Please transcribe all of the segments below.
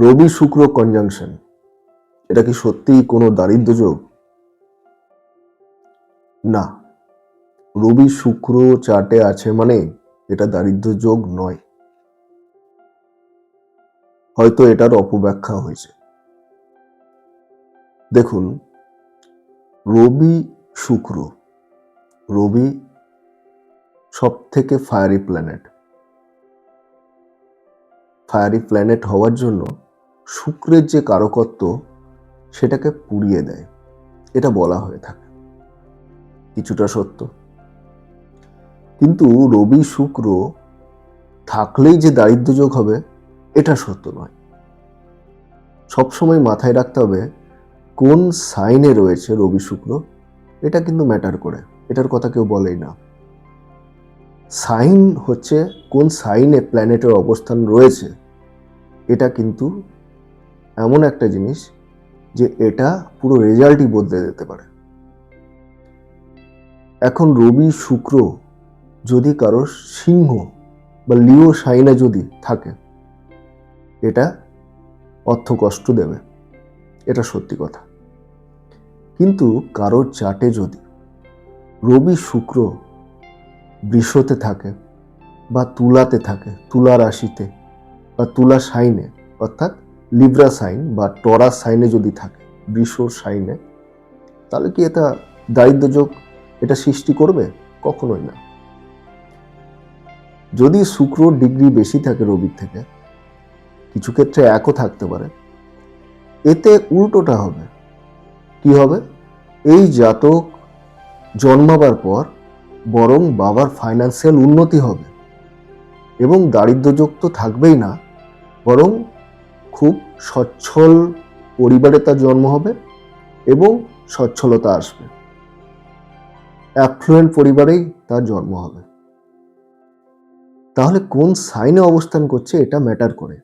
রবি শুক্র কনজাংশন এটা কি সত্যিই কোনো দারিদ্র যোগ? না। রবি শুক্র চার্টে আছে মানে এটা দারিদ্র যোগ নয়। হয়তো এটার অপব্যাখ্যা হয়েছে। দেখুন, রবি শুক্র, রবি সব থেকে ফায়ারি প্ল্যানেট ফায়ারি প্ল্যানেট হওয়ার জন্য শুক্রের যে কারকত্ব, সেটাকে পুড়িয়ে দেয়। এটা বলা হয়ে থাকে। কিছুটা সত্য। কিন্তু রবি শুক্র থাকলেই যে দারিদ্র যোগ হবে, এটা সত্য নয়। সবসময় মাথায় রাখতে হবে, কোন সাইনে রয়েছে রবি শুক্র, এটা কিন্তু ম্যাটার করে। এটার কথা কেউ বলেই না। সাইন হচ্ছে কোন সাইনে প্ল্যানেটের অবস্থান রয়েছে, এটা কিন্তু এমন একটা জিনিস যে এটা পুরো রেজাল্টই বদলে দিতে পারে। এখন রবি, শুক্র যদি কারও সিংহ বা লিও সাইনে যদি থাকে, এটা অর্থ কষ্ট দেবে। এটা সত্যি কথা। কিন্তু কারোর চাটে যদি রবি, শুক্র বৃষতে থাকে বা তুলাতে থাকে, তুলা রাশিতে বা তুলা সাইনে, অর্থাৎ লিব্রা সাইন বা টরা সাইনে যদি থাকে বৃষ সাইনে তাহলে কি এটা দারিদ্র যোগ এটা সৃষ্টি করবে? কখনোই না। যদি শুক্র ডিগ্রি বেশি থাকে রবির থেকে, কিছু ক্ষেত্রে একও থাকতে পারে। এতে উল্টোটা হবে। কি হবে? এই জাতক জন্মাবার পর বরং বাবার ফাইন্যান্সিয়াল উন্নতি হবে এবং দারিদ্র যোগ তো থাকবেই না, বরং খুব সচ্ছল পরিবারে তার জন্ম হবে এবং সচ্ছলতা আসবে। অ্যাফ্লুয়েন্ট পরিবারেই তার জন্ম হবে। তাহলে কোন সাইনে অবস্থান করছে এটা ম্যাটার করে।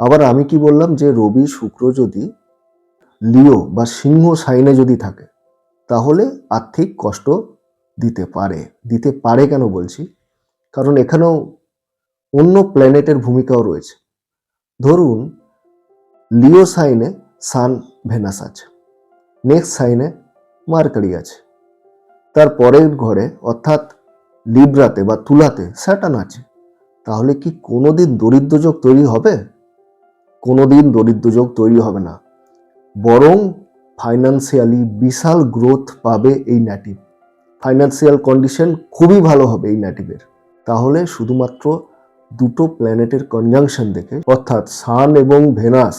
আবার আমি কি বললাম যে রবি শুক্র যদি লিও বা সিংহ সাইনে যদি থাকে, তাহলে আর্থিক কষ্ট দিতে পারে। দিতে পারে কেন বলছি? কারণ এখানেও অন্য প্ল্যানেটের ভূমিকাও রয়েছে। ধরুন, লিও সাইনে সান ভেনাস আছে, নেক্সট সাইনে মার্কারি আছে, তার পরের ঘরে অর্থাৎ লিব্রাতে বা তুলাতে স্যাটান আছে, তাহলে কি কোনোদিন দরিদ্রযোগ তৈরি হবে? কোনোদিন দরিদ্রযোগ তৈরি হবে না। বরং ফাইন্যান্সিয়ালি বিশাল গ্রোথ পাবে এই ন্যাটিভ ফাইন্যান্সিয়াল কন্ডিশন খুবই ভালো হবে এই ন্যাটিভের তাহলে শুধুমাত্র দুটো প্ল্যানেটের কনজাংশন দেখে, অর্থাৎ সান এবং ভেনাস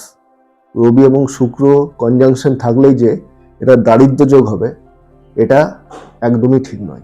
রবি এবং শুক্র কনজাংশন থাকলেই যে এটা দারিদ্র যোগ হবে, এটা একদমই ঠিক নয়।